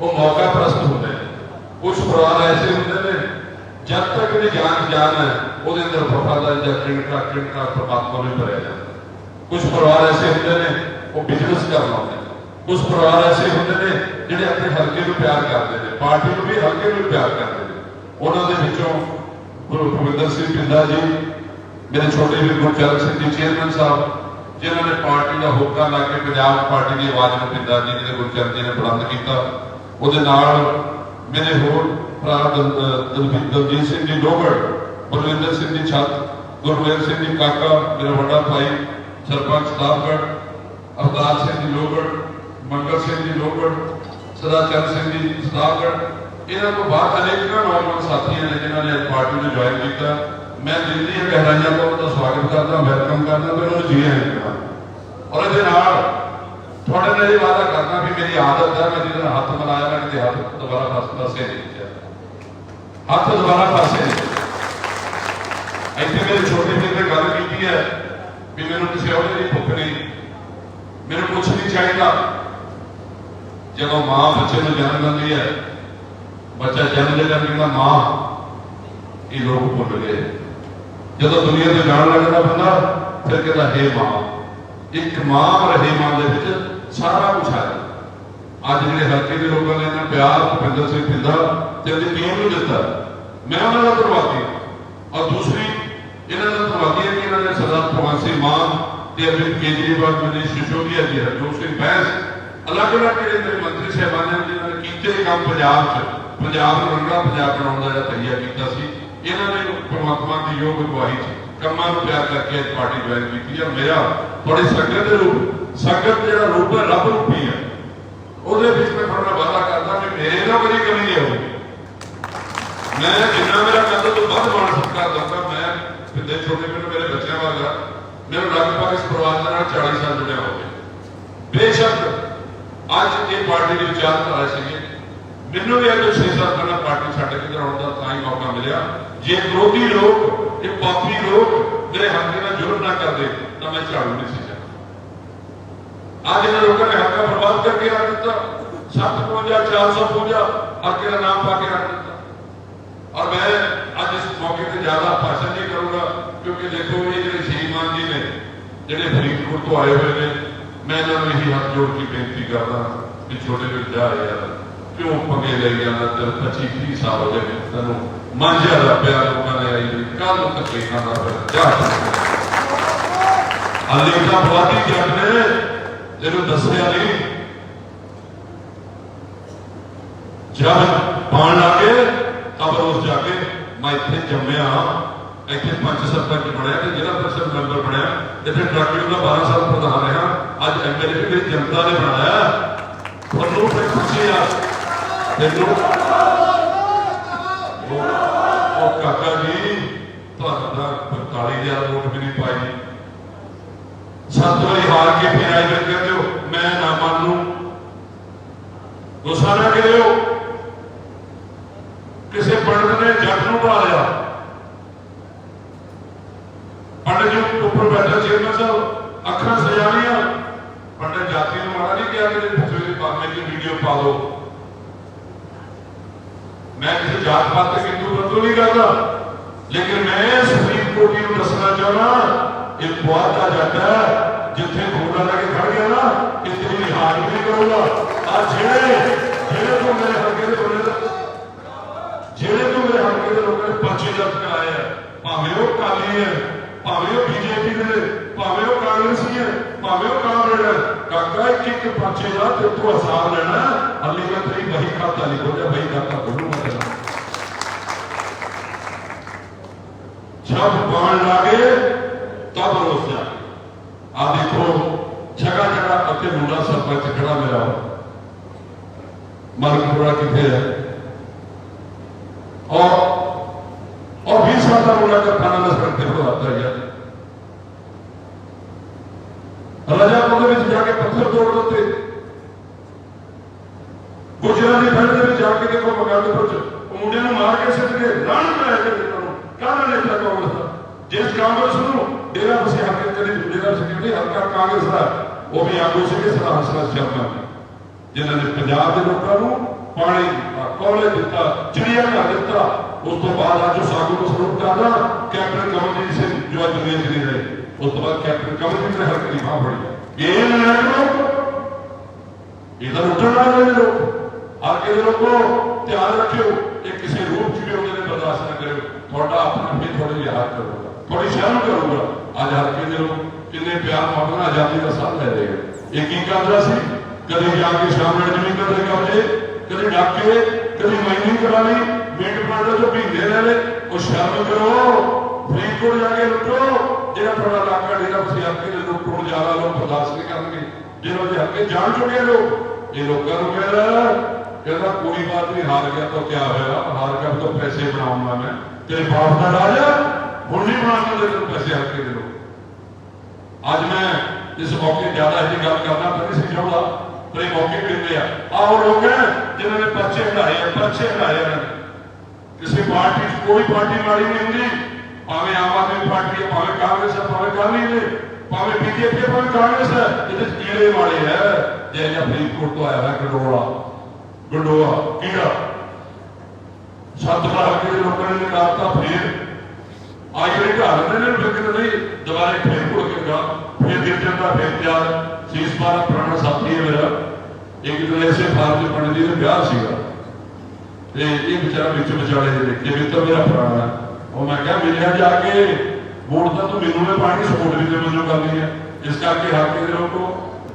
ਉਹ ਮੌਕਾ ਪ੍ਰਸਤ ਹੁੰਦੇ ਨੇ। ਕੁਝ ਪਰਿਵਾਰ ਐਸੇ ਹੁੰਦੇ ਨੇ, ਜਦ ਤੱਕ ਇਹਦੀ ਜਾਨ ਜਾਨ ਹੈ, ਉਹਦੇ ਅੰਦਰ ਵਫਾਦਾਰੀ ਦਾ ਕਿਣਕਾ ਕਿਣਕਾ ਪ੍ਰਮਾਤਮਾ ਨੂੰ ਭਰਿਆ ਜਾਂਦਾ। ਕੁਝ ਪਰਿਵਾਰ ਐਸੇ ਹੁੰਦੇ ਨੇ, ਉਹ ਬਿਜ਼ਨਸ ਕਰਨ ਆਉਂਦੇ ਕੁਝ ਪਰਿਵਾਰ ਐਸੇ ਹੁੰਦੇ ਨੇ, ਜਿਹੜੇ ਆਪਣੇ ਹਲਕੇ ਨੂੰ ਪਿਆਰ ਕਰਦੇ ਨੇ, ਪਾਰਟੀ ਨੂੰ ਵੀ ਹਲਕੇ ਨੂੰ ਪਿਆਰ ਕਰਦੇ ਨੇ। ਉਹਨਾਂ ਦੇ ਵਿੱਚੋਂ ਗੁਰੂ ਗੋਬਿੰਦਰ ਸਿੰਘ ਪਿੰਡਾ ਜੀ, ਮੇਰੇ ਛੋਟੇ ਵੀਰ ਗੁਰਚਰਨ ਸਿੰਘ ਜੀ ਚੇਅਰਮੈਨ ਸਾਹਿਬ ਜਿਨ੍ਹਾਂ ਨੇ ਪਾਰਟੀ ਦਾ ਹੋਕਾ ਲਾ ਕੇ ਪੰਜਾਬ ਪਾਰਟੀ ਦੀ ਆਵਾਜ਼ ਨੂੰ ਪਿੰਡਾ ਜੀ ਨੇ ਗੁਰਚਰਨ ਜੀ ਨੇ ਬੁਲੰਦ ਕੀਤਾ, ਉਹਦੇ ਨਾਲ ਮੇਰੇ ਹੋਰ ਭਰਾ ਦਲਜੀਤ ਦਲਜੀਤ ਸਿੰਘ ਜੀ ਲੋਗੜ ਬਲਵਿੰਦਰ ਸਿੰਘ ਜੀ ਛੱਤ ਗੁਰਵੇਲ ਸਿੰਘ ਜੀ ਕਾਕਾ, ਮੇਰਾ ਵੱਡਾ ਭਾਈ, ਸਰਪੰਚ ਸਾਹਿਬਗੜ ਅਵਤਾਰ ਸਿੰਘ ਜੀ ਲੋਗੜ ਮੰਗਲ ਸਿੰਘ ਜੀ ਲੋਗੜ ਸਦਾਚਰਨ ਸਿੰਘ ਜੀ ਸਾਹਿਬਗੜ ਇਹਨਾਂ ਤੋਂ ਬਾਅਦ ਅਨੇਕਾਂ ਨੌਜਵਾਨ ਸਾਥੀਆਂ ਨੇ ਜਿਨ੍ਹਾਂ ਨੇ ਅੱਜ ਪਾਰਟੀ ਨੂੰ ਜੁਆਇਨ ਕੀਤਾ। ਮੈਂ ਦਿਲ ਦੀਆਂ ਗਹਿਰਾਈਆਂ ਤੋਂ ਉਹਦਾ ਸਵਾਗਤ ਕਰਦਾ ਵੈਲਕਮ ਕਰਦਾ ਤੇ ਉਹਨਾਂ ਜੀ ਆਇਆਂ ਕਹਿੰਦਾ ਔਰ ਇਹਦੇ ਨਾਲ ਤੁਹਾਡੇ ਨਾਲ ਇਹ ਵਾਅਦਾ ਕਰਦਾ ਵੀ ਮੇਰੀ ਆਦਤ ਹੈ, ਮੈਂ ਜਿਹਦਾ ਹੱਥ ਮਿਲਾਇਆ, ਮੈਂ ਕਿਤੇ ਹੱਥ ਦੁਬਾਰਾ ਫਸ ਨਹੀਂ ਕੀਤਾ। ਹੱਥ ਦੁਬਾਰਾ ਫਸੇ ਇੱਥੇ ਮੇਰੇ ਛੋਟੇ ਵੀਰ ਨੇ ਗੱਲ ਕੀਤੀ ਹੈ ਵੀ ਮੈਨੂੰ ਕਿਸੇ ਅਹੁਦੇ ਦੀ ਭੁੱਖ ਨਹੀਂ। ਮੈਨੂੰ ਕੁਝ ਨਹੀਂ ਚਾਹੀਦਾ। ਜਦੋਂ ਮਾਂ ਬੱਚੇ ਨੂੰ ਜਨਮ ਦਿੰਦੀ ਹੈ, ਬੱਚਾ ਜਨਮ ਦੇ ਦਿਨ ਮਾਂ, ਇਹ ਲੋਕ ਭੁੱਲ ਗਏ। ਜਦੋਂ ਦੁਨੀਆ ਤੋਂ ਜਾਣ ਲੱਗਦਾ ਬੰਦਾ, ਫਿਰ ਕਹਿੰਦਾ, ਹੇ ਮਾਂ। ਇੱਕ ਮਾਂ ਰਹੇ ਮਾਂ ਦੇ ਵਿੱਚ ਸਾਰਾ ਕੁਝ ਆ ਅੱਜ ਜਿਹੜੇ ਹਲਕੇ ਦੇ ਲੋਕਾਂ ਨੇ ਇਹਨਾਂ ਪਿਆਰ ਭੁਪਿੰਦਰ ਸਿੰਘ ਪਿੰਦਾ ਤੇ ਉਹਦੀ ਟੀਮ ਨੂੰ ਦਿੱਤਾ। ਮੈਂ ਉਹਨਾਂ ਦਾ ਧੰਨਵਾਦੀ ਔਰ ਦੂਸਰੀ, ਇਹਨਾਂ ਦਾ ਧੰਨਵਾਦੀ ਹੈ ਕਿ ਇਹਨਾਂ ਨੇ ਸਰਦਾਰ ਭਗਵੰਤ ਸਿੰਘ ਮਾਨ ਤੇ ਅਰਵਿੰਦ ਕੇਜਰੀਵਾਲ ਮਨੀਸ਼ ਸਿਸੋਦੀਆ ਜੀ ਹਰਜੋਤ ਸਿੰਘ ਬੈਂਸ ਅਲੱਗ-ਅਲੱਗ ਜਿਹੜੇ ਮੇਰੇ ਮੰਤਰੀ ਸਾਹਿਬਾਨ ਨੇ ਜਿਨ੍ਹਾਂ ਨੇ ਕੀਤੇ ਕੰਮ ਪੰਜਾਬ 'ਚ, ਪੰਜਾਬ ਨੂੰ ਰੰਗਾ ਪੰਜਾਬ ਬਣਾਉਣ ਦਾ ਜਿਹੜਾ ਤਈਆ ਕੀਤਾ ਸੀ। ਇਹਨਾਂ ਨੇ ਪਰਮਾਤਮਾ ਦੀ ਯੋਗ ਅਗਵਾਈ 'ਚ ਕੰਮਾਂ ਨੂੰ ਪਿਆਰ ਕਰਕੇ ਅੱਜ ਪਾਰਟੀ ਜੁਆਇਨ ਕੀਤੀ ਹੈ ਮੇਰਾ ਬੜੀ ਸੰਗਤ ਦੇ ਰੂਪ, ਸੰਗਤ ਜਿਹੜਾ ਰੂਪ ਹੈ, ਰੱਬ ਰੂਪੀ ਹੈ। ਉਹਦੇ ਵਿੱਚ ਮੈਂ ਤੁਹਾਡਾ ਵਾਅਦਾ ਕਰਦਾ ਕਿ ਮੇਰੇ ਨਾਲ ਕਦੀ ਕਮੀ ਨਹੀਂ ਹੋਊਗੀ ਮੈਂ ਜਿੰਨਾ ਮੇਰਾ ਕਦਰ ਤੋਂ ਵੱਧ ਮਾਣ ਸਤਿਕਾਰ ਦਊਂਗਾ ਮੈਂ ਕਿਤੇ ਛੋਟੇ ਮੈਨੂੰ ਮੇਰੇ ਬੱਚਿਆਂ ਵਰਗਾ, ਮੈਨੂੰ ਲਗਭਗ ਇਸ ਪਰਿਵਾਰ ਦੇ ਨਾਲ 40 ਸਾਲ ਜੁੜਿਆ ਹੋ ਗਿਆ ਬੇਸ਼ੱਕ ਅੱਜ ਇਹ ਪਾਰਟੀ ਦੇ ਵਿਚਾਰਧਾਰਾ ਸੀਗੇ। ਮੈਨੂੰ ਵੀ ਅੱਜ 6 ਸਾਲ ਪਹਿਲਾਂ ਪਾਰਟੀ ਛੱਡ ਕੇ ਕਰਾਉਣ ਦਾ ਤਾਂ ਹੀ ਮੌਕਾ ਮਿਲਿਆ। ਜੇ ਵਿਰੋਧੀ ਲੋਕ ਇਹ ਪਾਪੀ ਲੋਕ ਮੇਰੇ ਹੱਕ ਨਾਲ ਜ਼ੁਲਮ ਨਾ ਕਰਦੇ, ਤਾਂ ਮੈਂ ਝਾੜੂ ਨਹੀਂ ਸੀ ਸਕਦਾ ਅੱਜ ਇਹਨਾਂ ਲੋਕਾਂ ਨੇ ਹੱਕਾਂ ਬਰਬਾਦ ਕਰਕੇ ਰੱਖ ਦਿੱਤਾ। 752 452 ਹੱਕੇ ਦਾ ਨਾਮ ਪਾ ਕੇ ਰੱਖ ਦਿੱਤਾ। ਔਰ ਮੈਂ ਅੱਜ ਇਸ ਮੌਕੇ ਤੇ ਜ਼ਿਆਦਾ ਭਾਸ਼ਣ ਨਹੀਂ ਕਰੂੰਗਾ, ਕਿਉਂਕਿ ਦੇਖੋ, ਇਹ ਜਿਹੜੇ ਸ਼੍ਰੀਮਾਨ ਜੀ ਨੇ, ਜਿਹੜੇ ਫਰੀਦਕੋਟ ਤੋਂ ਆਏ ਹੋਏ ਨੇ, ਮੈਂ ਇਹਨਾਂ ਨੂੰ ਇਹੀ ਹੱਥ ਜੋੜ ਕੇ ਬੇਨਤੀ ਕਰਦਾ ਕਿ ਛੋਟੇ ਵੀਰ ਜਾ ਯਾਰ ਕਿਉਂ ਪੰਗੇ ਲਈ ਜਾਂਦਾ ਤੇ 25 30 ਸਾਲ ਹੋ ਗਏ ਤੈਨੂੰ? ਮਾਂਝਿਆ ਦਾ ਪਿਆਰ ਲੋਕਾਂ ਨੇ ਆਈ ਕੱਲ ਨੂੰ ਤਕਲੀਫਾਂ ਦਾ ਜਾ ਅਲੀ ਦਾ ਬਵਾਦੀ ਜੱਟ ਨੇ ਤੈਨੂੰ ਦੱਸਿਆ ਨਹੀਂ। ਜਦ ਪਾਣ ਲੱਗੇ ਤਬ ਉਸ ਜਾ ਕੇ, ਮੈਂ ਇੱਥੇ ਜੰਮਿਆ, ਇੱਥੇ ਪੰਜ ਸਰਪੰਚ ਬਣਿਆ ਤੇ ਜ਼ਿਲ੍ਹਾ ਪ੍ਰੀਸ਼ਦ ਮੈਂਬਰ ਬਣਿਆ, ਇੱਥੇ ਡਾਕਟਰ ਦਾ 12 ਸਾਲ ਪ੍ਰਧਾਨ ਰਿਹਾ। ਅੱਜ ਐਮਐਲਏ ਵੀ ਜਨਤਾ ਨੇ ਬਣਾਇਆ। ਤੁਹਾਨੂੰ ਫਿਰ ਖੁਸ਼ੀ ਆ। ਤੈਨੂੰ ਉਹ- ਕਾਕਾ ਜੀ ਤੁਹਾਡਾ 45000 ਵੋਟ ਵੀ ਨਹੀਂ ਪਾਈ ਸੱਤ ਵਾਰੀ ਹਾਰ ਕੇ ਫਿਰ ਆਏ ਫਿਰ ਕਹਿੰਦੇ ਹੋ ਮੈਂ ਨਾ ਮੰਨ ਗੁੱਸਾ ਨਾ ਕਰਿਓ ਕਿਸੇ ਪੰਡਤ ਨੇ ਜੱਟ ਨੂੰ ਢਾ ਲਿਆ ਪੰਡਤ ਜੀ ਉੱਪਰ ਬੈਠਾ ਚੇਅਰਮੈਨ ਸਾਹਿਬ ਅੱਖਾਂ ਸਜਾਣੀਆਂ ਪੰਡਤ ਜਾਤੀ ਨੂੰ ਮਾਰਾ ਨਹੀਂ ਕਿਹਾ ਕਿ ਤੁਸੀਂ ਦੀ ਦੀ ਵੀਡੀਓ ਪਾ ਦਿਓ ਮੈਂ ਕਿਸੇ ਜਾਤ ਪਾਤ ਤੇ ਹਿੰਦੂ ਬੰਦੂ ਨਹੀਂ ਕਰਦਾ ਲੇਕਿਨ ਮੈਂ ਸੁਪਰੀਮ ਕੋਰਟ ਨੂੰ ਦੱਸਣਾ ਚਾਹੁੰਦਾ ਇਹ ਬਹੁਤ ਦਾ ਜੱਟ ਹੈ ਜਿੱਥੇ ਘੋੜਾ ਲੈ ਕੇ ਖੜ ਗਿਆ ਨਾ ਕਿ ਤੇਰੀ ਹਾਰ ਨਹੀਂ ਕਰੂੰਗਾ ਆ ਜਿਹੜੇ ਜਿਹੜੇ ਤੋਂ ਮੇਰੇ ਹਲਕੇ ਦੇ ਬੰਦੇ ਦਾ ਜਿਹੜੇ ਤੋਂ ਮੇਰੇ ਹਲਕੇ ਦੇ ਲੋਕਾਂ ਨੇ ਪਰਚੇ ਦਰਜ ਕਰਾਏ ਆ ਭਾਵੇਂ ਉਹ ਕਾਲੀ ਹੈ ਭਾਵੇਂ ਉਹ ਬੀਜੇਪੀ ਦੇ ਨੇ, ਭਾਵੇਂ ਉਹ ਕਾਂਗਰਸੀ ਹੈ ਭਾਵੇਂ ਉਹ ਕਾਂਗਰਸ ਹੈ ਕਾਕਾ ਇੱਕ ਇੱਕ ਪਰਚੇ ਦਾ ਤੇ ਤੂੰ ਹਿਸਾਬ ਲੈਣਾ। ਹੱਲੀ ਮੈਂ ਤੇਰੀ ਬਹੀ ਖਾਤਾ ਨਹੀਂ ਖੋਲਿਆ ਬਹੀ ਖਾਤਾ ਖੋਲੂਗਾ ਤੇਰਾ। ਜਦ ਪਾਣ ਲਾਗੇ ਤਬ ਰੋਸ ਆ ਦੇਖੋ ਜਗ੍ਹਾ ਜਗ੍ਹਾ ਅੱਗੇ ਮੁੰਡਾ ਸਰਪੰਚ ਖੜਾ ਮੇਰਾ। ਮਲਕਪੁਰਾ ਕਿੱਥੇ ਹੈ? और ਪੱਥਰ ਤੋੜ ਦਿੱਤੇ। ਗੁਜਰਾਂ ਦੀ ਪਿੰਡ ਦੇ ਵਿੱਚ ਜਾ ਕੇ ਦੇਖੋ ਮਗਾਦਪੁਰ ਚ। ਉਹ ਮੁੰਡਿਆਂ ਨੂੰ ਮਾਰ ਕੇ ਸਿੱਟ ਕੇ ਲਾਣ ਬਣਾਇਆ ਤੇ ਇਹਨਾਂ ਨੂੰ। ਕਾਹਦਾ ਨੇਤਾ ਕਾਂਗਰਸ ਦਾ? ਜਿਸ ਕਾਂਗਰਸ ਨੂੰ ਡੇਰਾ ਬਸੇ ਹੱਕ ਕਦੇ ਡੇਰਾ ਬਸੇ ਹਲਕਾ ਕਾਂਗਰਸ ਦਾ। ਉਹ ਵੀ ਆਗੂ ਸੀਗੇ ਸਦਾ ਹਸਨਾ ਸ਼ਰਮਾ ਜਿਨ੍ਹਾਂ ਨੇ ਪੰਜਾਬ ਦੇ ਲੋਕਾਂ ਨੂੰ ਪਾਣੀ ਦਿੱਤਾ, ਕੋਲੇ ਦਿੱਤਾ, ਚਿੜੀਆ ਘਰ ਦਿੱਤਾ। ਉਸ ਤੋਂ ਬਾਅਦ ਅੱਜ ਉਹ ਸਾਗੂ ਨੂੰ ਸਲੂਟ ਕਰਦਾ ਕੈਪਟਨ ਕਮਲਜੀਤ ਸਿੰਘ, ਜੋ ਅੱਜ ਦੁਨੀਆ 'ਚ ਰਹੇ। ਉਸ ਤੋਂ ਬਾਅਦ ਕੈਪਟਨ ਕਮਲਜੀਤ ਨੇ ਹਲਕ ਦੀ ਬਾਹ ਫੜੀ। ਇਹ ਲੈਣ ਲੋਕ ਇਹਦਾ ਲੁੱਟਣ ਵਾਲੇ ਨੇ ਲੋਕ ਆਗੇ ਦੇ ਲੋਕੋ ਧਿਆਨ ਰੱਖਿਓ ਇਹ ਕਿਸੇ ਰੂਪ 'ਚ ਵੀ ਉਹਦੇ ਨੇ ਬਰਦਾਸ਼ਤ ਨਾ ਕਰਿਓ ਤੁਹਾਡਾ ਆਪਣਾ ਵੀ ਤੁਹਾਡੇ ਵਿਹਾਰ ਕਰੂਗਾ ਤੁਹਾਡੀ ਸ਼ਰਮ ਕਰੂਗਾ ਅੱਜ ਹਲਕੇ ਦੇ ਲੋਕ ਕਿੰਨੇ ਪਿਆਰ ਮੁਹੱਬਤ ਨਾਲ ਆਜ਼ਾਦੀ ਦਾ ਸਾਥ ਲੈ ਰਹੇ ਆ ਇਹ ਕੀ ਕਰਦਾ ਸੀ ਕਦੇ ਜਾ ਕੇ ਸ਼ਾਮ ਨਾਲ ਜ਼ਮੀਨ ਕਰਦੇ ਕਬਜ਼ੇ ਕਦੇ ਡਾਕੇ ਕਦੇ ਮਾਈਨਿੰਗ ਕਰਾ ਲਈ ਮਿੰਟ ਬਣਾਉਂਦਾ ਜੋ ਭੀਂਦੇ ਲੈ ਲੈ ਉਹ ਸ਼ਰਮ ਕਰੋ ਫਰੀਦਕੋਟ ਜਾ ਕੇ ਲੁੱਟੋ ਜਿਹੜਾ ਤੁਹਾਡਾ ਇਲਾਕਾ ਡੇਰਾ ਤੁਸੀਂ ਹਲਕੇ ਦੇ ਲੋਕ ਟੁੱਟ ਜ਼ਿਆਦਾ ਲੋਕ ਬਰਦਾਸ਼ਤ ਨਹੀਂ ਕਰਨਗੇ। ਜਿਹਨਾਂ ਦੇ ਹੱਕੇ ਜਾਣ ਚੁੱਕੇ ਲੋਕ। ਇਹ ਲੋਕਾਂ ਨੂੰ ਕਹਿੰਦਾ ਕਹਿੰਦਾ ਕੋਈ ਬਾਤ ਨਹੀਂ, ਹਾਰ ਗਿਆ ਤਾਂ ਕੀ ਹੋਇਆ? ਹਾਰ ਗਿਆ ਤਾਂ ਪੈਸੇ ਬਣਾਉਂਗਾ ਮੈਂ। ਤੇਰੇ ਬਾਪ ਦਾ ਰਾਜਾ, ਹੁਣ ਨਹੀਂ ਬਣਾਉਣਾ ਤੈਨੂੰ ਪੈਸੇ ਹੱਕੇ ਦੇ ਲੋਕ। ਅੱਜ ਮੈਂ ਇਸ ਮੌਕੇ ਜ਼ਿਆਦਾ ਇਹ ਗੱਲ ਕਰਨਾ ਤਾਂ ਨਹੀਂ ਸੀ ਚਾਹੁੰਦਾ ਪਰ ਇਹ ਮੌਕੇ ਮਿਲਦੇ ਆ। ਆਹ ਉਹ ਲੋਕ ਹੈ, ਜਿਨ੍ਹਾਂ ਨੇ ਪਰਚੇ ਹਟਾਏ ਆ, ਪਰਚੇ ਹਟਾਏ ਆ। ਕਿਸੇ ਪਾਰਟੀ 'ਚ ਕੋਈ ਪਾਰਟੀ ਮਾੜੀ ਨਹੀਂ ਹੁੰਦੀ। ਭਾਵੇਂ ਆਮ ਆਦਮੀ ਪਾਰਟੀ ਹੈ, ਭਾਵੇਂ ਕਾਂਗਰਸ ਹੈ, ਭਾਵੇਂ ਕਾਲੀ ਨੇ, ਭਾਵੇਂ ਬੀਜੇਪੀ ਭਾਵੇਂ ਕਾਂਗਰਸ ਹੈ ਇਹਦੇ ਕੀੜੇ ਵਾਲੇ ਹੈ। ਜੇ ਫਰੀਦਕੋਟ ਤੋਂ ਆਇਆ ਹੈ ਗੰਡੋਲਾ। ਗੰਡੋਆ ਕੀੜਾ। ਸੱਤ ਕੇ ਲੋਕਾਂ ਨੇ ਨਿਕਾਲਤਾ ਫੇਰ ਆ ਜਿਹੜੇ ਘਰ ਦੇ ਨੇ ਲੇਕਿਨ ਨਹੀਂ, ਦੁਬਾਰੇ ਫੇਰ ਭੁੱਲ ਕੇ ਗਾ ਫੇਰ ਗਿਰ ਜਾਂਦਾ, ਫੇਰ ਤਿਆਰ। ਸੀਸ ਪਾਰਾ ਪੁਰਾਣਾ ਸਾਥੀ ਹੈ ਮੇਰਾ। ਇੱਕ ਦਿਨ ਐਸੇ ਫਾਰਜ ਪੰਡਿਤ ਜੀ ਦੇ ਵਿਆਹ ਸੀਗਾ। ਤੇ ਇਹ ਵਿਚਾਰਾ ਵਿੱਚ ਵਿਚਾਲੇ ਦੇ ਦੇਖੇ ਵੀ ਤਾਂ ਮੇਰਾ ਪੁਰਾਣਾ ਉਹ ਮੈਂ ਕਿਹਾ ਮਿਲਿਆ ਜਾ ਕੇ ਵੋਟ ਤਾਂ ਤੂੰ ਮੈਨੂੰ ਨੇ ਪਾਣੀ ਸਪੋਰਟ ਵੀ ਤੇ ਮੈਨੂੰ ਕਰਨੀ ਹੈ ਇਸ ਕਰਕੇ ਹਾਕੇ ਦੇ ਲੋਕੋ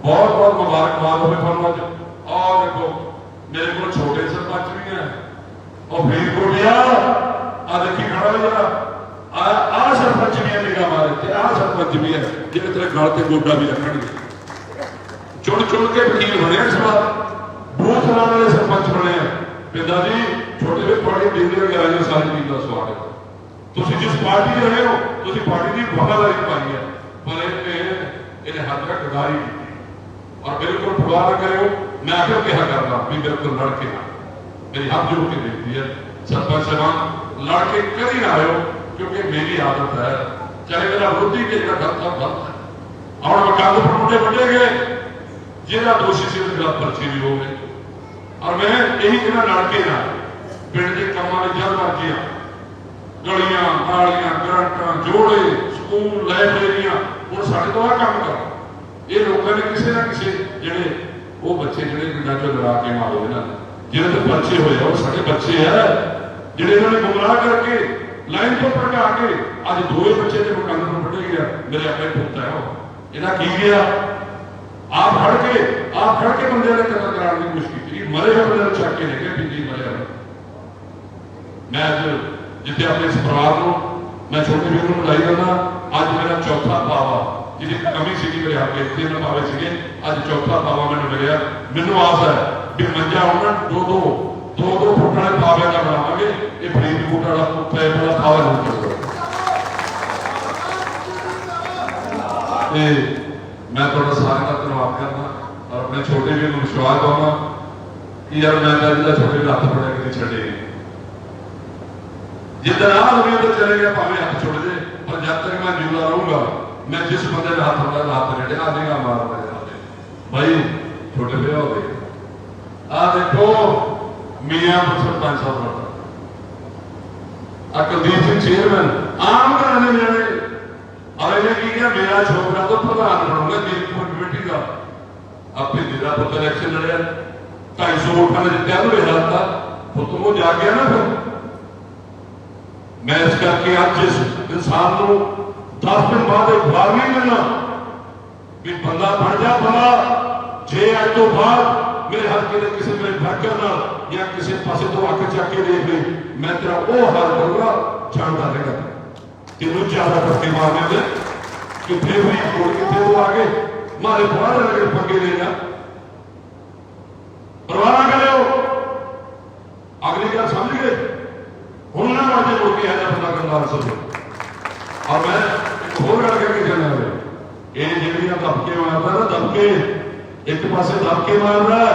ਬਹੁਤ ਬਹੁਤ ਮੁਬਾਰਕਬਾਦ ਹੋਵੇ ਤੁਹਾਨੂੰ ਅੱਜ ਆਹ ਦੇਖੋ ਮੇਰੇ ਕੋਲ ਛੋਟੇ ਸਰਪੰਚ ਵੀ ਹੈ ਉਹ ਫਰੀਦਕੋਟ ਆ ਆ ਦੇਖੀ ਖੜਾ ਜਰਾ ਆ ਆ ਸਰਪੰਚ ਵੀ ਹੈ ਨਿਗਾਹ ਮਾਰੇ ਤੇ ਆ ਸਰਪੰਚ ਵੀ ਹੈ ਜਿਹੜੇ ਤੇਰੇ ਗਲ ਤੇ ਗੋਡਾ ਵੀ ਰੱਖਣਗੇ ਚੁਣ ਚੁਣ ਕੇ ਵਕੀਲ ਬਣਿਆ ਇਸ ਵਾਰ ਬੂਥ ਲਾਉਣ ਵਾਲੇ ਸਰਪੰਚ ਬਣੇ ਆ ਪਿੰਦਾ ਜੀ ਛੋਟੇ ਜਿਹੇ ਤੁਹਾਡੀ ਡਿਗਰੀ ਦੇ ਆਏ ਸਾਰੀ ਚੀਜ਼ ਦਾ ਸਵਾਲ ਹੈ ਤੁਸੀਂ ਜਿਸ ਪਾਰਟੀ ਦੇ ਰਹੇ ਹੋ, ਤੁਸੀਂ ਪਾਰਟੀ ਦੀ ਵਫਾਦਾਰੀ ਪਾਈ ਹੈ। ਪਰ ਇਹ ਇਹਨੇ ਹੱਦ ਤੱਕ ਗਦਾਰੀ ਕੀਤੀ ਔਰ ਬਿਲਕੁਲ ਪਰਵਾਹ ਨਾ ਕਰਿਓ, ਮੈਂ ਆਖਿਰ ਕਿਹਾ ਕਰਦਾ ਵੀ ਬਿਲਕੁਲ ਲੜ ਕੇ ਨਾ। ਮੇਰੀ ਹੱਥ ਜੋੜ ਕੇ ਬੇਨਤੀ ਹੈ। ਸਰਪੰਚ ਸਾਹਿਬਾਨ, ਲੜ ਕੇ ਕਦੀ ਨਾ ਆਇਓ, ਕਿਉਂਕਿ ਮੇਰੀ ਆਦਤ ਹੈ। ਚਾਹੇ ਮੇਰਾ ਵਿਰੋਧੀ ਕੇ ਜਿਹੜਾ ਗਲਤ ਹੈ ਗਲਤ ਹੈ। ਔਰ ਵਕਾਲਤ ਪਰ ਮੁੰਡੇ ਵੱਡੇ ਗਏ। ਜਿਹੜਾ ਦੋਸ਼ੀ ਸੀ, ਉਹਦੇ ਖਿਲਾਫ ਪਰਚੇ ਵੀ ਹੋ ਗਏ ਔਰ ਮੈਂ ਇਹੀ ਕਹਿੰਦਾ, ਲੜ ਕੇ ਨਾ। ਪਿੰਡ ਦੇ ਕੰਮਾਂ ਵਿੱਚ ਜਦ ਮਰਜ਼ੀ ਆ ਗਲੀਆਂ ਨਾਲੀਆਂ, ਕਰੰਟਾਂ, ਜੋੜੇ ਸਕੂਲ ਲਾਇਬ੍ਰੇਰੀਆਂ, ਹੁਣ ਸਾਡੇ ਤੋਂ ਆ ਕੰਮ ਕਰ। ਇਹ ਲੋਕਾਂ ਨੇ ਕਿਸੇ ਨਾ ਕਿਸੇ ਜਿਹੜੇ ਉਹ ਬੱਚੇ ਜਿਹੜੇ ਪਿੰਡਾਂ ਚੋਂ ਲੜਾ ਕੇ ਮਾਰੋ ਇਹਨਾਂ ਨੇ ਜਿਹਨਾਂ ਤੇ ਪਰਚੇ ਹੋਏ ਉਹ ਸਾਡੇ ਬੱਚੇ ਆ, ਜਿਹੜੇ ਇਹਨਾਂ ਨੇ ਗੁੰਮਰਾਹ ਕਰਕੇ ਲਾਈਨ ਤੋਂ ਭਟਕਾ ਕੇ ਅੱਜ ਦੋਏ ਬੱਚੇ ਦੇ ਮਕਾਨ ਨੂੰ ਵੱਢੇ ਗਿਆ, ਮੇਰੇ ਆਪਣੇ ਪੁੱਤ ਹੈ ਉਹ। ਇਹਦਾ ਕੀ ਗਿਆ? ਆਪ ਫੜ ਕੇ, ਆਪ ਫੜ ਕੇ ਬੰਦੇ ਨੇ ਕਤਲ ਕਰਾਉਣ ਦੀ ਕੋਸ਼ਿਸ਼ ਕੀਤੀ। ਮਰੇ ਹੋਏ ਬੰਦੇ ਨੂੰ ਚੱਕ ਕੇ ਲੈ ਕੇ ਪਿੰਡੀ ਮਰਿਆ ਮੈਂ ਅੱਜ ਜਿੱਥੇ ਆਪਣੇ ਇਸ ਪਰਿਵਾਰ ਨੂੰ ਮੈਂ ਛੋਟੇ ਵੀਰ ਨੂੰ ਬੁਲਾਈ ਜਾਂਦਾ ਅੱਜ ਮੇਰਾ ਚੌਥਾ ਪਾਵਾ ਜਿਹਦੀ ਕਮੀ ਸੀਗੀ ਮੇਰੇ ਹੱਥ ਵਿੱਚ, ਤਿੰਨ ਪਾਵੇ ਸੀਗੇ, ਅੱਜ ਚੌਥਾ ਪਾਵਾ ਮੈਨੂੰ ਮਿਲਿਆ। ਮੈਨੂੰ ਆਸ ਹੈ ਕਿ ਮੰਜਾ ਉਹਨਾਂ ਦੋ ਦੋ ਦੋ ਦੋ ਫੁੱਟ ਵਾਲੇ ਪਾਵੇ ਦਾ ਬਣਾਵਾਂਗੇ ਇਹ ਫਰੀਦਕੋਟ ਵਾਲਾ ਪੁੱਤੇ ਵਾਲਾ ਪਾਵਾ ਨਹੀਂ ਚੱਲਦਾ ਤੇ ਮੈਂ ਤੁਹਾਡਾ ਸਾਰਿਆਂ ਦਾ ਧੰਨਵਾਦ ਕਰਦਾ ਔਰ ਆਪਣੇ ਛੋਟੇ ਵੀਰ ਨੂੰ ਵਿਸ਼ਵਾਸ ਦਵਾਉਣਾ ਕਿ ਯਾਰ ਮੈਂ ਤਾਂ ਇਹਦਾ ਛੋਟੇ ਹੱਥ ਫੜਿਆ, ਕਿਤੇ ਛੱਡੇ ਜਿੱਦਾਂ ਆ ਦੁਨੀਆ ਤੋਂ ਚਲੇ ਗਿਆ, ਭਾਵੇਂ ਹੱਥ ਛੁੱਟ ਜੇ, ਪਰ ਜਦ ਤੱਕ ਮੈਂ ਜਿਉਂਦਾ ਰਹੂੰਗਾ, ਮੈਂ ਜਿਸ ਬੰਦੇ ਦਾ ਹੱਥ ਫੜਦਾ ਹੱਥ ਜਿਹੜੇ ਆ ਦੇਗਾ ਮਾਰਦਾ ਜਾਂਦੇ। ਭਾਈ ਛੋਟੇ ਵੀਰ ਹੋ ਆ ਦੇਖੋ, ਮੀਆਂ ਸਰਪੰਚ ਸਾਹਿਬ ਦਾ ਆ ਕੁਲਦੀਪ ਸਿੰਘ ਚੇਅਰਮੈਨ ਆਮ ਘਰਾਂ ਦੇ ਨਿਆਣੇ ਅਰੇ ਨੇ ਕੀ ਕਿਹਾ ਮੇਰਾ ਛੋਕਰਾ ਤਾਂ ਪ੍ਰਧਾਨ ਬਣੂਗਾ ਜੀਤਪੁਰ ਕਮੇਟੀ ਦਾ। ਆਪੇ ਜਿਹੜਾ ਪੁੱਤ ਇਲੈਕਸ਼ਨ ਲੜਿਆ 250 ਵੋਟਾਂ ਨਾਲ ਜਿੱਤਿਆ ਉਹ ਹਾਲਤ ਦਾ ਪੁੱਤ ਨੂੰ ਜਾ ਗਿਆ ਨਾ ਫਿਰ। ਮੈਂ ਇਸ ਕਰਕੇ ਅੱਜ ਇਸ ਇਨਸਾਨ ਨੂੰ 10 ਦਿਨ ਬਾਅਦ ਇੱਕ ਵਾਰ ਨਹੀਂ ਮਿਲਣਾ ਵੀ ਬੰਦਾ ਬਣ ਜਾ ਬੰਦਾ ਜੇ ਅੱਜ ਤੋਂ ਬਾਅਦ ਮੇਰੇ ਹਲਕੇ ਦੇ ਕਿਸੇ ਮੇਰੇ ਫੈਕਰ ਨਾਲ ਜਾਂ ਕਿਸੇ ਪਾਸੇ ਤੋਂ ਅੱਖ ਚੱਕ ਕੇ ਦੇਖ ਲਈ ਮੈਂ ਤੇਰਾ ਉਹ ਹਾਲ ਕਰੂੰਗਾ ਜਾਣਦਾ ਰਹੇਗਾ ਤੈਨੂੰ ਜ਼ਿਆਦਾ ਪੱਕੇ ਮਾਰਨੇ ਦੇ ਕਿੱਥੇ ਵੀ ਕੋਲ ਕਿੱਥੇ ਤੋਂ ਆ ਗਏ ਮਾਰੇ ਬਾਹਰ ਲਗੇ ਪੰਗੇ ਲੈ ਜਾ। ਪਰਵਾਹ ਨਾ ਕਰਿਓ। ਅਗਲੀ ਗੱਲ ਸਮਝ ਗਏ? ਹੁਣ ਨਾ ਵਾਜੇ ਮੁੜ ਕੇ ਆਇਆ ਬੰਦਾ ਕੰਦਾ ਸਮਝੋ ਔਰ ਮੈਂ ਇੱਕ ਹੋਰ ਗੱਲ ਕਰਕੇ ਜਾਣਾ ਹੈ। ਇਹ ਜਿਹੜੀਆਂ ਧੱਕੇ ਮਾਰਦਾ ਨਾ ਧੱਕੇ ਇੱਕ ਪਾਸੇ ਧੱਕੇ ਮਾਰਦਾ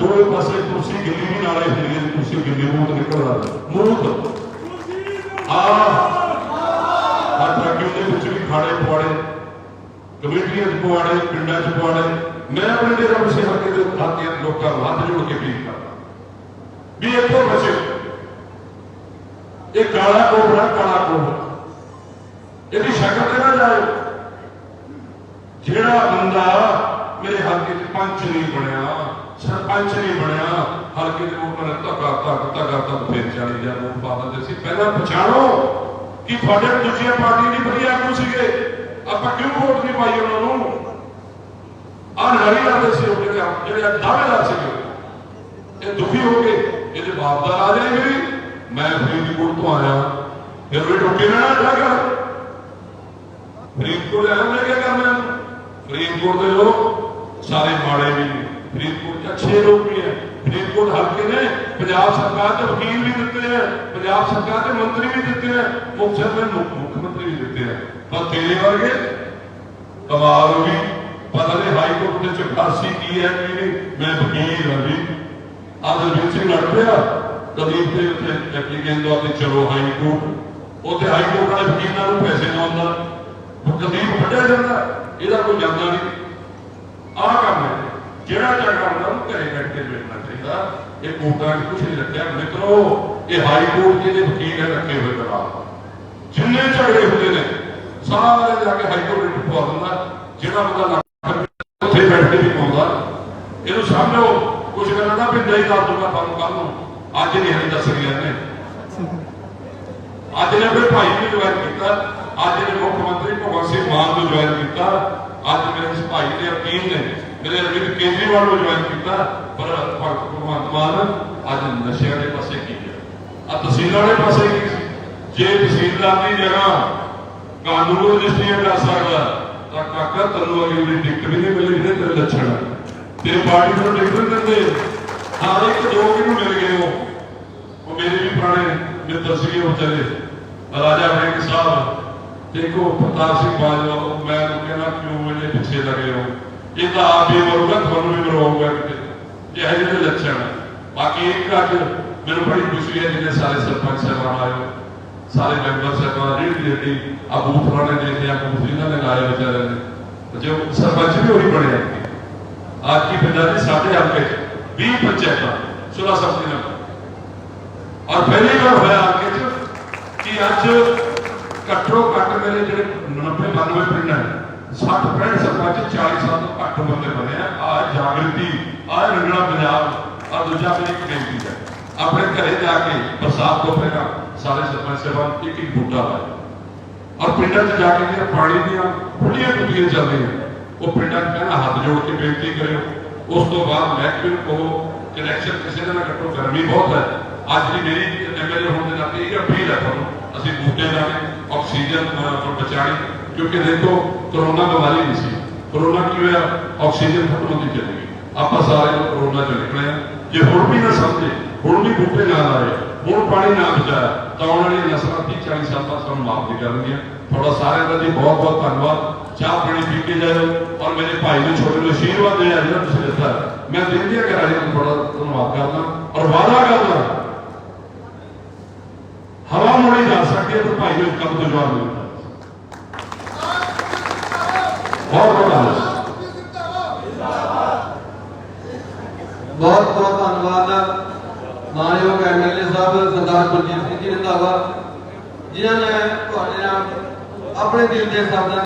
ਦੂਏ ਪਾਸੇ ਕੁਰਸੀ ਗਿੱਲੀ ਵੀ ਨਾਲੇ ਹੁੰਦੀ ਹੈ ਕੁਰਸੀ ਗਿੱਲੀ ਮੂੰਹ ਨਿਕਲਦਾ। ਮੂੰਹ ਆ। ਆ ਟਰੱਕਿੰਗ ਦੇ ਵਿੱਚ ਵੀ ਖਾੜੇ ਪਵਾੜੇ। ਕਮੇਟੀਆਂ ਚ ਪਵਾੜੇ, ਪਿੰਡਾਂ ਚ ਪਵਾੜੇ। ਮੈਂ ਆਪਣੇ ਡੇਰਾ ਬਸੇ ਹਲਕੇ ਦੇ ਸਾਥੀਆਂ ਲੋਕਾਂ ਨੂੰ ਹੱਥ ਜੋੜ ਕੇ ਅਪੀਲ ਕਰਦਾ। ਵੀ ਇੱਥੋਂ ਬਚੇ ਇਹ ਕਾਲਾ ਕੋਬਰਾ ਕਾਲਾ ਕੋਬਰਾ ਇਹਦੀ ਸ਼ਕਲ ਤੇ ਨਾ ਜਾਓ ਜਿਹੜਾ ਬੰਦਾ ਮੇਰੇ ਹਲਕੇ ਚ ਪੰਚ ਨਹੀਂ ਬਣਿਆ, ਸਰਪੰਚ ਨਹੀਂ ਬਣਿਆ, ਹਲਕੇ ਦੇ ਲੋਕਾਂ ਧੱਕਾ, ਧੱਕ ਧੱਕਾ, ਧੱਕ ਫੇਰ ਚਲੀ ਜਾ ਵੋਟ ਪਾ ਦਿੰਦੇ ਸੀ। ਪਹਿਲਾਂ ਪਛਾਣੋ ਕਿ ਤੁਹਾਡੇ ਦੂਜੀਆਂ ਪਾਰਟੀ ਦੀ ਵਧੀਆ ਆਗੂ ਸੀਗੇ? ਆਪਾਂ ਕਿਉਂ ਵੋਟ ਨਹੀਂ ਪਾਈ ਉਹਨਾਂ ਨੂੰ? ਆਹ ਨਾਰੀ ਲਾਦੇ ਸੀ ਉਹ ਜਿਹੜੇ ਜਿਹੜੇ ਦਾਅਵੇਦਾਰ ਸੀਗੇ। ਇਹ ਦੁਖੀ ਹੋ ਗਏ ਇਹਦੇ ਬਾਪ ਦਾ ਰਾਜ ਨਹੀਂ ਮੇਰੀ ਮੈਂ ਫਰੀਦਕੋਟ ਤੋਂ ਆਇਆ ਫਿਰ ਵੀ ਟੁੱਟੀ ਨਾ ਨਾ ਕਰ ਫਰੀਦਕੋਟ ਆਇਆ ਮੈਂ ਕੀ ਕਰਨਾ ਫਰੀਦਕੋਟ ਦੇ ਲੋਕ ਸਾਰੇ ਮਾੜੇ ਵੀ ਨੇ ਫਰੀਦਕੋਟ ਦੇ ਅੱਛੇ ਲੋਕ ਵੀ ਹੈ ਫਰੀਦਕੋਟ ਹਲਕੇ ਨੇ ਪੰਜਾਬ ਸਰਕਾਰ ਦੇ ਵਕੀਲ ਵੀ ਦਿੱਤੇ ਹੈ ਪੰਜਾਬ ਸਰਕਾਰ ਦੇ ਮੰਤਰੀ ਵੀ ਦਿੱਤੇ ਹੈ ਮੁੱਖ ਸਰ ਮੁੱਖ ਮੁੱਖ ਮੰਤਰੀ ਵੀ ਦਿੱਤੇ ਹੈ ਪਰ ਤੇਰੇ ਵਰਗੇ ਕਮਾਲ ਹੋ ਗਈ ਪਤਾ ਨਹੀਂ ਹਾਈ ਕੋਰਟ ਦੇ ਚੁਕਾਸੀ ਕੀ ਹੈ ਕੀ ਨਹੀਂ ਮੈਂ ਵਕੀਲ ਹਾਂ ਜੀ ਆਦਰਜੀਤ ਸਿੰਘ ਲੜ ਪਿਆ ਕਦੀਪ ਦੇ ਉੱਤੇ ਚੱਕੀ ਕਹਿੰਦਾ ਤੇ ਚਲੋ ਹਾਈ ਕੋਰਟ ਉੱਥੇ ਹਾਈ ਕੋਰਟ ਵਾਲੇ ਵਕੀਲਾਂ ਨੂੰ ਪੈਸੇ ਲਾਉਂਦਾ ਉਹ ਕਦੀਪ ਫੜਿਆ ਜਾਂਦਾ। ਇਹਦਾ ਕੋਈ ਜਾਂਦਾ ਨਹੀਂ। ਆਹ ਕੰਮ ਹੈ। ਜਿਹੜਾ ਝਗੜਾ ਹੁੰਦਾ ਉਹ ਘਰੇ ਬੈਠ ਕੇ ਵੇਖਣਾ ਚਾਹੀਦਾ। ਇਹ ਕੋਰਟਾਂ 'ਚ ਕੁਝ ਨਹੀਂ ਰੱਖਿਆ। ਮਿੱਤਰੋ, ਇਹ ਹਾਈ ਕੋਰਟ ਦੇ ਵਕੀਲ ਹੈ ਰੱਖੇ ਹੋਏ ਕਰਾ ਜਿੰਨੇ ਝਗੜੇ ਹੁੰਦੇ ਨੇ, ਸਾਰੇ ਜਾ ਕੇ ਹਾਈ ਕੋਰਟ ਵਿੱਚ ਪਵਾ ਦਿੰਦਾ। ਜਿਹੜਾ ਬੰਦਾ ਲੱਖ ਰੁਪਏ ਉੱਥੇ ਬੈਠ ਕੇ ਵੀ ਪਾਉਂਦਾ। ਇਹਨੂੰ ਸਮਝੋ ਕੁਝ ਗੱਲਾਂ ਨਾ ਵੀ ਨਹੀਂ ਦੱਸ ਦੂੰਗਾ ਤੁਹਾਨੂੰ ਕੱਲ ਨੂੰ। ਅੱਜ ਨਹੀਂ ਹਲੇ ਦੱਸ ਰਿਹਾ ਨੇ। ਅੱਜ ਨੇ ਫਿਰ ਭਾਈ ਨੂੰ ਜੁਆਇਨ ਕੀਤਾ। ਅੱਜ ਨੇ ਮੁੱਖ ਮੰਤਰੀ ਭਗਵੰਤ ਸਿੰਘ ਮਾਨ ਨੂੰ ਜੁਆਇਨ ਕੀਤਾ। ਅੱਜ ਮੇਰੇ ਇਸ ਭਾਈ ਦੇ ਅਕੀਮ ਨੇ ਮੇਰੇ ਅਰਵਿੰਦ ਕੇਜਰੀਵਾਲ ਨੂੰ ਜੁਆਇਨ ਕੀਤਾ। ਪਰ ਭਗਵੰਤ ਮਾਨ ਅੱਜ ਨਸ਼ਿਆਂ ਦੇ ਪਾਸੇ ਕੀ ਗਿਆ? ਆ ਤਹਿਸੀਲਾਂ ਦੇ ਪਾਸੇ ਕੀ ਜੇ ਤਹਿਸੀਲਦਾਰ ਦੀ ਜਗ੍ਹਾ ਕਾਨੂੰਨ ਰਜਿਸਟਰੀ ਕਰ ਸਕਦਾ, ਤਾਂ ਕਾਕਾ ਤੈਨੂੰ ਅਗਲੀ ਟਿਕਟ ਵੀ ਨਹੀਂ ਮਿਲੀ ਜਿਹੜੇ ਤੇਰੇ ਲੱਛਣ ਆ। ਪਾਰਟੀ ਨੂੰ ਟਿਕਟ ਦਿੰਦੇ। ਹਰ ਇੱਕ ਜੋ ਕਿਹਨੂੰ ਮਿਲ ਗਏ ਉਹ ਉਹ ਮੇਰੇ ਵੀ ਪੁਰਾਣੇ ਮਿੱਤਰ ਸੀਗੇ ਉਹ ਰਾਜਾ ਵੜਿੰਗ ਸਾਹਿਬ ਤੇ ਪ੍ਰਤਾਪ ਸਿੰਘ ਬਾਜਵਾ, ਉਹ ਮੈਂ ਕਹਿੰਦਾ ਕਿਉਂ ਇਹਦੇ ਪਿੱਛੇ ਲੱਗੇ ਹੋ? ਇਹ ਤਾਂ ਆਪ ਹੀ ਮਰੂਗਾ ਤੁਹਾਨੂੰ ਵੀ ਮਰਵਾਊਗਾ ਕਿਤੇ। ਜਿਹੇ ਜਿਹੇ ਲੱਛਣ ਬਾਕੀ ਇੱਕ ਅੱਜ ਮੈਨੂੰ ਬੜੀ ਖੁਸ਼ੀ ਹੈ ਜਿਹਨੇ ਸਾਰੇ ਸਰਪੰਚ ਸਾਹਿਬਾਨ ਆਏ ਸਾਰੇ ਮੈਂਬਰ ਸਾਹਿਬਾਨ, ਜਿਹੜੀ ਜਿਹੜੀ ਆ ਬੂਥ ਵਾਲੇ ਨੇ ਤੇ ਆ, ਬੂਥ ਇਹਨਾਂ ਨੇ ਲਾਏ ਵਿਚਾਰੇ ਨੇ। ਜੋ ਸਰਪੰਚ ਵੀ ਉਹੀ ਬਣਿਆ ਅੱਜ ਕੀ ਪਿੰਡਾਂ ਦੇ ਸਾਡੇ 20 ਪੰਚਾਇਤਾਂ 16 ਸੰਮਤੀ ਨਾਲ ਔਰ ਪਹਿਲੀ ਵਾਰ ਹੋਇਆ ਹਲਕੇ ਕਿ ਅੱਜ ਘੱਟੋ ਘੱਟ ਮੇਰੇ ਜਿਹੜੇ 90 92 ਪਿੰਡ ਹੈ 60 65 ਸਰਪੰਚ 40 ਸਾਲ ਤੋਂ ਘੱਟ ਬੰਦੇ ਬਣੇ ਆ। ਆ ਜਾਗਰਤੀ, ਆ ਰੰਗਣਾ ਪੰਜਾਬ, ਆ ਦੂਜਾ ਮੇਰੀ ਇੱਕ ਬੇਨਤੀ ਹੈ। ਆਪਣੇ ਘਰੇ ਜਾ ਕੇ ਬਰਸਾਤ ਤੋਂ ਪਹਿਲਾਂ ਸਾਰੇ ਸਰਪੰਚ ਸਾਹਿਬਾਨ ਇੱਕ ਇੱਕ ਬੂਟਾ ਲਾਇਆ। ਔਰ ਪਿੰਡਾਂ 'ਚ ਜਾ ਕੇ ਜਿਹੜਾ ਪਾਣੀ ਦੀਆਂ ਖੁੱਲੀਆਂ ਟੁੱਟੀਆਂ ਚੱਲਦੀਆਂ ਉਹ ਪਿੰਡਾਂ 'ਚ ਪਹਿਲਾਂ ਹੱਥ ਜੋੜ ਕੇ ਬੇਨਤੀ ਕਰਿਓ। ਉਸ ਤੋਂ ਬਾਅਦ ਮਹਿਕਮੇ ਨੂੰ ਕਹੋ ਕਨੈਕਸ਼ਨ ਕਿਸੇ ਦੇ ਨਾਲ ਕੱਟੋ ਗਰਮੀ ਬਹੁਤ ਹੈ। ਅੱਜ ਦੀ ਮੇਰੀ ਐਮਐਲਏ ਹੋਣ ਦੇ ਨਾਤੇ ਇਹ ਅਪੀਲ ਹੈ ਤੁਹਾਨੂੰ, ਅਸੀਂ ਬੂਟੇ ਲਾਣੇ ਆਕਸੀਜਨ ਤੋਂ ਬਚਾਣੀ ਕਿਉਂਕਿ ਦੇਖੋ ਕਰੋਨਾ ਬਿਮਾਰੀ ਨਹੀਂ ਸੀ। ਕਰੋਨਾ ਕੀ ਹੋਇਆ? ਆਕਸੀਜਨ ਖਤਮ ਹੁੰਦੀ ਚਲੀ ਗਈ। ਆਪਾਂ ਸਾਰੇ ਲੋਕ ਕਰੋਨਾ ਚੋਂ ਨਿਕਲੇ ਜੇ ਹੁਣ ਵੀ ਨਾ ਸਮਝੇ, ਹੁਣ ਵੀ ਬੂਟੇ ਨਾ ਲਾਏ, ਹੁਣ ਪਾਣੀ ਨਾ ਬਚਾਇਆ, ਤਾਂ ਆਉਣ ਵਾਲੀਆਂ ਨਸਲਾਂ 30 40 ਸਾਲ ਬਾਅਦ ਸਾਨੂੰ ਮਾਫ ਨਹੀਂ ਕਰਨਗੀਆਂ। ਤੁਹਾਡਾ ਸਾਰਿਆਂ ਦਾ ਜੀ ਬਹੁਤ ਬਹੁਤ ਧੰਨਵਾਦ। ਚਾਹ ਪਾਣੀ ਪੀ ਕੇ ਜਾਇਓ। ਔਰ ਮੇਰੇ ਭਾਈ ਨੂੰ ਛੋਟੇ ਨੂੰ ਆਸ਼ੀਰਵਾਦ ਦੇ ਜਿਹੜਾ ਤੁਸੀਂ ਦਿੱਤਾ। ਮੈਂ ਦਿਲ ਦੀਆਂ ਗਹਿਰਾਈਆਂ ਤੋਂ ਤੁਹਾਡਾ ਧੰਨਵਾਦ ਕਰਦਾ। ਔਰ ਵਾਅਦਾ ਕਰਦਾ, ਹਵਾ ਮੋੜੀ ਜਾ ਸਕਦੀ ਹੈ ਪਰ ਭਾਈ ਨੂੰ ਕੰਮ ਤੋਂ ਜਵਾਬ ਨਹੀਂ ਬਹੁਤ ਬਹੁਤ ਧੰਨਵਾਦ। ਬਹੁਤ ਬਹੁਤ ਧੰਨਵਾਦ ਮਾਨਯੋਗ ਐਮਐਲਏ ਸਾਹਿਬ, ਸਰਦਾਰ ਬਲਜੀਤ ਸਿੰਘ ਜੀ ਰੰਧਾਵਾ, ਜਿਨ੍ਹਾਂ ਨੇ ਤੁਹਾਡੇ ਨਾਲ ਆਪਣੇ ਦਿਲ ਦੇ ਸ਼ਬਦਾਂ